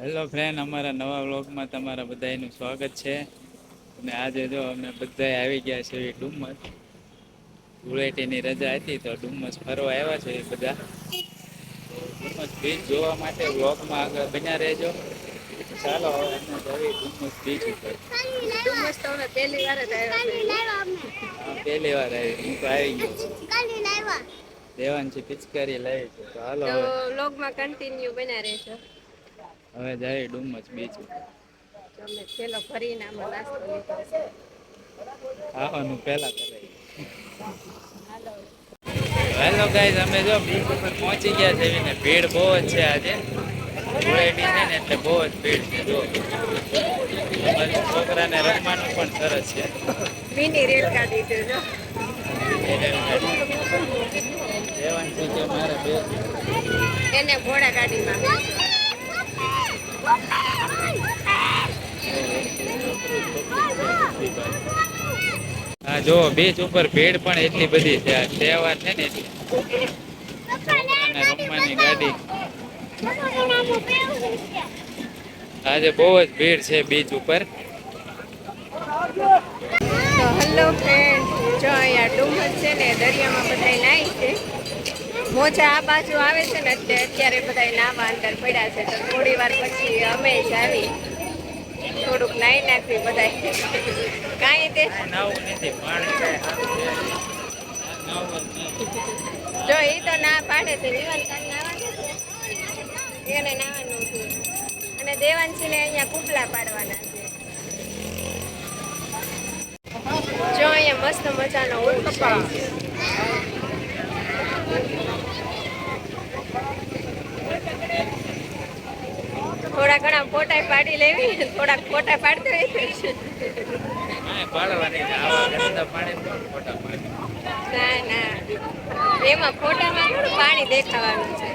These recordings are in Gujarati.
હેલો ફ્રેન્ડ અમારા નવા વ્લોગમાં તમારા બધાનું સ્વાગત છે. અને આજે જો અમે બધા આવી ગયા છે ડુમસ ધૂળેટીની રજા હતી તો ડુમસ ફરવા આવ્યા છે એ બધા. ડુમસ બીચ જોવા માટે વ્લોગમાં આગળ બન્યા રહેજો. ચાલો હવે અમે જઈએ ડુમસ બીચ ઉપર. ડુમ્મસ તો અમે પહેલી વાર જ આવ્યા છે. હા, પહેલી વાર આવી. હું તો આવી ગયો દેવાંશી પિચકારી લાવી છે. તો હાલો તો વ્લોગમાં કન્ટિન્યુ બન્યા રહેજો. હવે જાય ડુમસ બીચ પેલો ફરી અમે ફરીને આમાં નાસ્તો આવવાનું પહેલા કરાય. હેલો. ગાઈઝ અમે જો બીચ ઉપર પહોંચી ગયા છે એને ભીડ બહુ જ છે આજે. ધૂળેટી છે ને એટલે બહુ જ ભીડ છે જો. અમારા છોકરાને રમવાનું પણ સરસ છે. મિની રેલ ગાડી છે જો. દેવાન છે કે મારે બે એને ઘોડા ગાડીમાં. હા જો બીચ ઉપર ભીડ પણ એટલી બધી છે. તહેવાર છે ને એટલે. રમવાની ગાડી. આજે બહુ જ ભીડ છે બીચ ઉપર. તો હલો ફ્રેન્ડ જો અહીંયા ડુંગર છે ને દરિયામાં બધા નાય છે. મોજા આ બાજુ આવે છે ને એટલે અત્યારે બધા નાવા અંદર પડ્યા છે. તો થોડી વાર પછી અમે જ આવી. થોડુંક નાઈ નાખ્યું બધા કાંઈ તે જ એ તો ના પાડે છે. એને નાવાનું છે અને દેવાંશીને અહીંયા કૂપલા પાડવાના છે. જો અહીંયા મસ્ત મજાનો ઊંટ છે. થોડા ઘણા ફોટા પાડી લેવી થોડાક ફોટા પાડતો ના ના. એમાં ફોટામાં થોડું પાણી દેખાવાનું છે.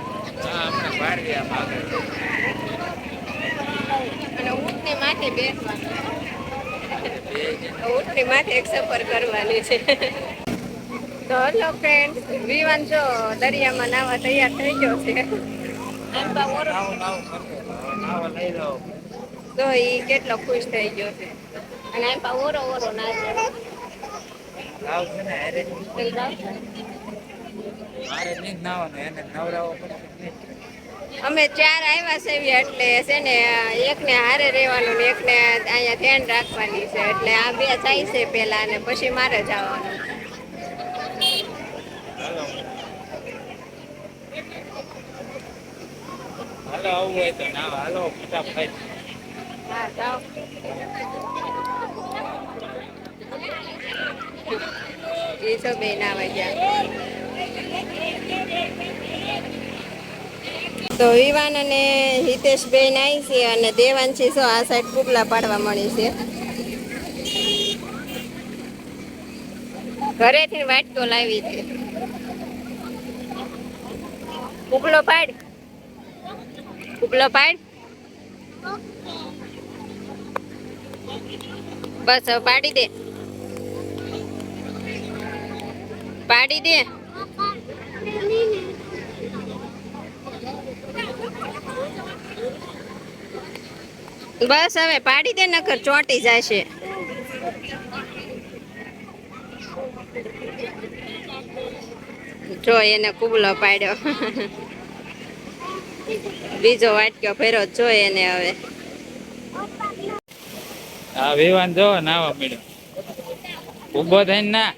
અને ઊંટની માથે બેસવાનું. ઊંટની માથે એક સફર કરવાની છે. તો હલો ફ્રેન્ડ વિવાન જો દરિયામાં નાવા તૈયાર થઈ ગયો છે. તો એ કેટલો ખુશ થઈ ગયો છે. અને એમ બા ઓરો ઓરો નાચે. અમે ચાર આવ્યા છે એટલે છે ને એકને હારે રહેવાનું ને એકને અહીંયા ધ્યાન રાખવાની છે. એટલે આ બે જાય છે પેલા અને પછી મારે જવાનું. હાલો આવું હોય તો નાવ હાલો ફટાફટ હા જાઓ એ તો બે ના ગયા તો વિવાન અને હિતેશ બે નાઈ છે અને દેવાંશી શું આ સાઈડ કુબલા પાડવા મળી છે. ઘરેથી વાટકો લાવી છે. કુબલો પાડ. કુબલો પાડ. બસ, હવે પાડી દે. પાડી દે. બસ, હવે પાડી દે, નકર ચોંટી જશે. જો, એને કુબલો પાડ્યો. બીજો વાટક્યો ફેરો જોઈએ એને હવે. આ વિવાન જો નાવા મેડમ. ઊભો થઈને ના.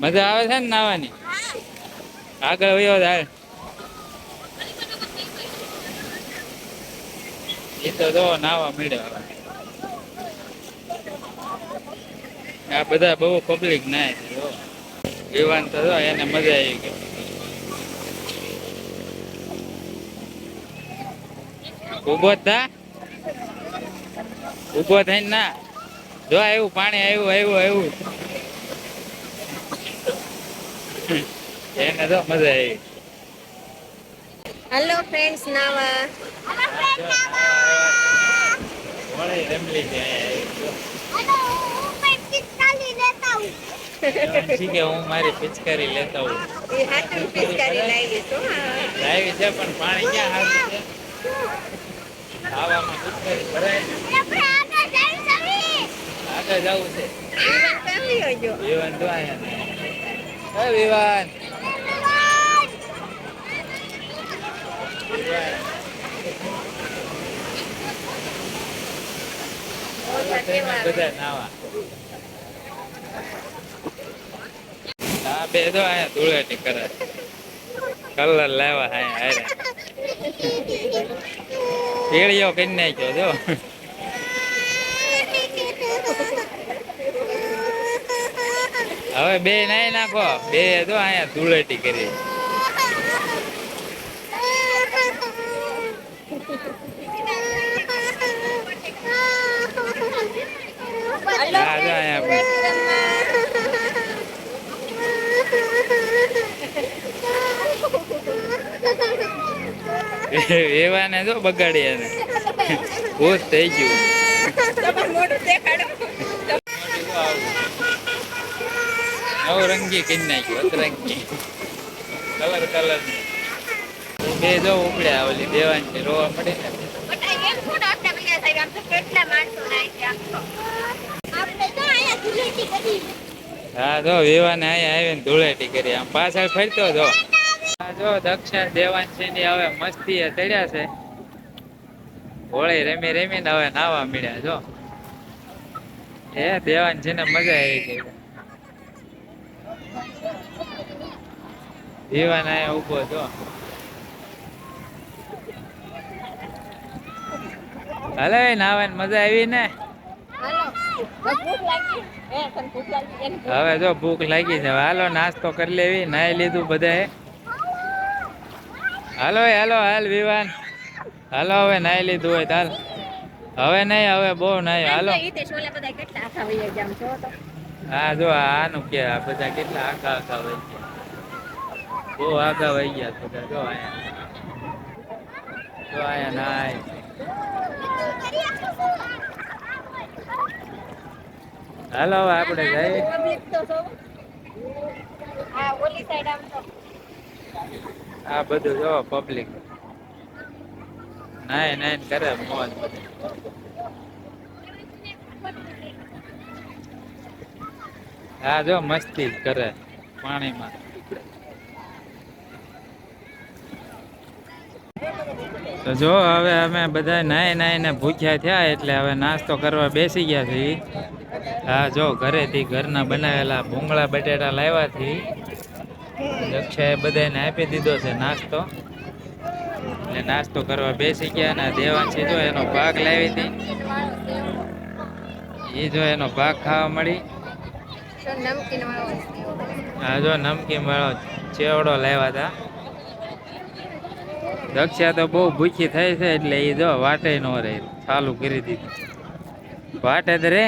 મજા આવે છે ને નાવાની આગળ વયો હાલ એ તો જો નાવા મળ્યો આ બધા બહુ પબ્લિક ના વિવાન તો એને મજા આવી ગઈ. ઊભો થા. ઊભો થઈને ના. જો આવ્યું પાણી આવ્યું આવ્યું આવ્યું એને તો મજા આવી. હેલો ફ્રેન્ડ્સ નાવા. વળી રમલી છે ઠીક છે હું મારી પિચકારી લેતા હું એ હાથમાં પિચકારી લાવી છું હા. લાવી છે પણ પાણી ક્યાં હારું છે આગળ ભરાય ને. આગળ જવું છે. વિવાન તો વિવાન. બધા નાવા. બે તો આયા ધૂળેટી કરે. કલર લેવા હા પેળીઓ કરી નાખ્યો જો. હવે બે નાઈ નાખો. બે તો આયા ધૂળેટી કરી હા જો આયા એવાને જો બગાડી એને ભૂત થઈ ગયું નવરંગી કરી નાખ્યું, અતરંગી કલર કલર બે જો ઉપડ્યા, ઓલી દેવાની રોવા ને તો તો. તો કરી. હા, જો વિવાને અહીંયા આવીને ધૂળેટી કરી, આમ પાછળ ફરતો જો જો દક્ષિણ દેવાંશી ની હવે મસ્તી એ ચડ્યા છે. હોળી રેમી રમીને હવે નાવા મળ્યા જો. એ દેવાંશીને મજા આવી ગઈ. દીવાન અહીંયા ઊભો જો. હલે, નાવાની મજા આવી ને? હવે જો ભૂખ લાગી છે હાલો, નાસ્તો કરી લેવી નાઈ લીધું બધાએ. હાલો હેલો હાલો વિવાન. હાલો હવે નાઈ લીધું હોય તાલ હવે નહીં હવે બહુ નહીં હાલો. હા જો આનું કે આ બધા કેટલા આખા આખા વહી ગયા. બહુ આખા વહી ગયા બધા જો અહીંયા. જો અહીંયા નાય હાલો આપણે જઈએ. ઓલી આમ. આ બધું જો પબ્લિક નાય નાય, કરે મોજ. હા જો મસ્તી કરે પાણીમાં. તો જો હવે અમે બધા નાય નાય ને ભૂખ્યા થયા એટલે હવે નાસ્તો કરવા બેસી ગયા છીએ. હા જો ઘરેથી ઘરના બનાવેલા ભૂંગળા, બટેટા લાવ્યા છીએ. દક્ષાએ બધાને આપી દીધો છે નાસ્તો. એટલે નાસ્તો કરવા બેસી ગયા અને દેવાંશી જો એનો ભાગ લાવી હતી. એ જો એનો ભાગ ખાવા મળી. હા આ જો નમકીન વાળો ચેવડો લાવ્યા હતા. દક્ષા તો બહુ ભૂખી થઈ છે એટલે એ જો વાટે ન રહે ચાલુ કરી દીધું. વાટે તો રે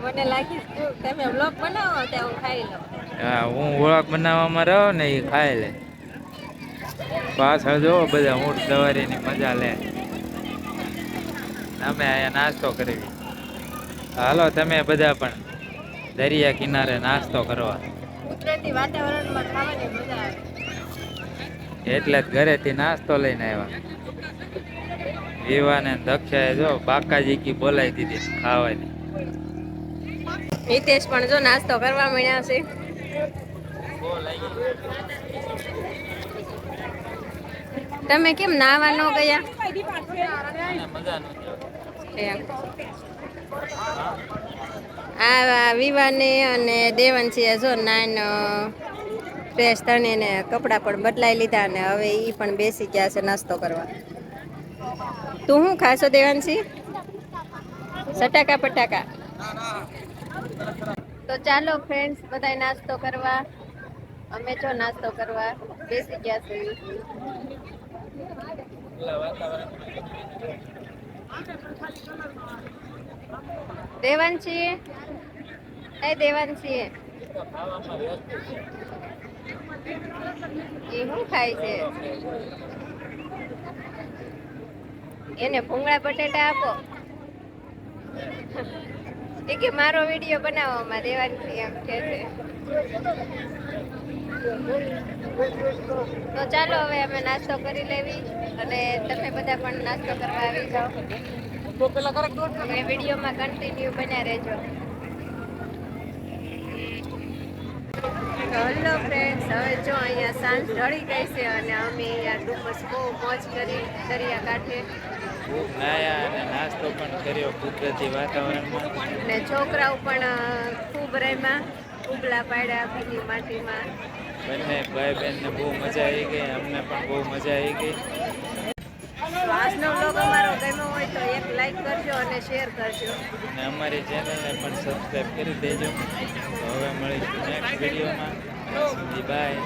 મને લાગી તમે બ્લોગ બનાવો હું ખાઈ લઉં. હા હું ઓળખ બનાવવામાં રહો ને એ ખાઈ લે. પાછળ જો બધા ઊંટ સવારીની મજા લે. અમે અહીંયા નાસ્તો કરી હાલો તમે બધા પણ દરિયા કિનારે નાસ્તો કરવા. એટલે જ ઘરેથી નાસ્તો લઈને આવ્યા. વિવાને દક્ષાએ જો બાકાજી કી બોલાવી દીધી ખાવાની. હિતેશ પણ જો નાસ્તો કરવા મળ્યા છે. તમે કેમ નાવા ન ગયા? આ વિવાને અને દેવંશીએ જો નાન ફ્રેશ થઈને કપડાં પણ બદલાઈ લીધા અને હવે એ પણ બેસી ગયા છે નાસ્તો કરવા. તું શું ખાશો દેવાંશી? સટાકા, પટાકા? તો ચાલો ફ્રેન્ડ્સ બધાય નાસ્તો કરવા. અમે જો નાસ્તો કરવા બેસી ગયા છે. દેવાંશી, એ દેવાંશી. એ શું ખાય છે? એને ભૂંગળા બટેટા આપો. એ કે મારો વીડિયો બનાવો અમારે દેવાંશી એમ કે છે. તો ચાલો હવે અમે નાસ્તો કરી લેવી અને તમે બધા પણ નાસ્તો કરવા આવી જાઓ. હવે વિડીયોમાં કન્ટિન્યુ બન્યા રહેજો. હલો ફ્રેન્ડ્સ હવે જો અહીંયા સાંજ ઢળી ગઈ છે અને અમે અહીંયા ડુમસ બહુ મોજ કરી દરિયા કાંઠે. નાયા અને નાસ્તો પણ કર્યો કુદરતી વાતાવરણમાં. ને છોકરાઓ પણ ખૂબ રમ્યા. ઉગલા પાડ્યા ભીની માટીમાં. બંને ભાઈ બહેનને બહુ મજા આવી ગઈ અમને પણ બહુ મજા આવી ગઈ. આજનો વ્લોગ અમારો ગમ્યો હોય તો એક લાઈક કરજો અને શેર કરજો. અને અમારી ચેનલને પણ સબસ્ક્રાઈબ કરી દેજો. હવે મળીશું નેક્સ્ટ વિડીયોમાં સુધી બાય